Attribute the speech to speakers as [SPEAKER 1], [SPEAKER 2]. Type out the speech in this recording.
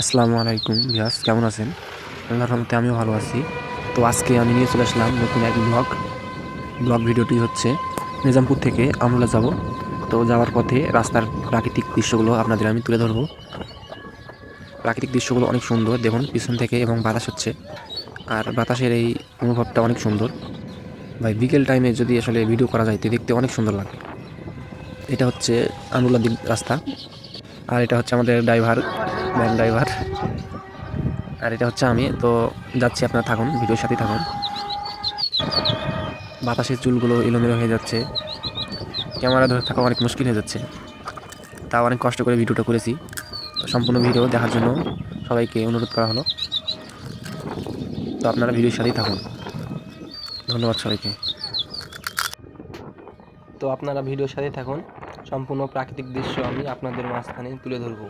[SPEAKER 1] আসসালামু আলাইকুম ভিয়াস কেমন আছেন? আল্লাহর রহমতে আমিও ভালো আছি। তো আজকে আমি নিয়ে চলে আসলাম নতুন এক ব্লগ। ব্লগ ভিডিওটি হচ্ছে নিজামপুর থেকে আমরা যাব। তো যাওয়ার পথে রাস্তার প্রাকৃতিক দৃশ্যগুলো আপনাদের আমি তুলে ধরবো। প্রাকৃতিক দৃশ্যগুলো অনেক সুন্দর, দেখুন, পিছন থেকে এবং বাতাস হচ্ছে। আর বাতাসের এই অনুভবটা অনেক সুন্দর। ভাই, বিকেল টাইমে যদি আসলে ভিডিও করা যায়, তো দেখতে অনেক সুন্দর লাগে। এটা হচ্ছে আমরুল্লা রাস্তা। আর এটা হচ্ছে আমাদের ড্রাইভার ভ্যান ড্রাইভার। আর এটা হচ্ছে আমি, তো যাচ্ছি, আপনারা থাকুন, ভিডিওর সাথেই থাকুন। বাতাসের চুলগুলো এলোমেলো হয়ে যাচ্ছে। ক্যামেরা ধরে থাকা অনেক মুশকিল হয়ে যাচ্ছে। তাও অনেক কষ্ট করে ভিডিওটা করেছি। সম্পূর্ণ ভিডিও দেখার জন্য সবাইকে অনুরোধ করা হলো। তো আপনারা ভিডিওর সাথেই থাকুন। ধন্যবাদ সবাইকে। তো আপনারা ভিডিওর সাথে থাকুন। সম্পূর্ণ প্রাকৃতিক দৃশ্য আমি আপনাদের মাঝখানে তুলে ধরবো।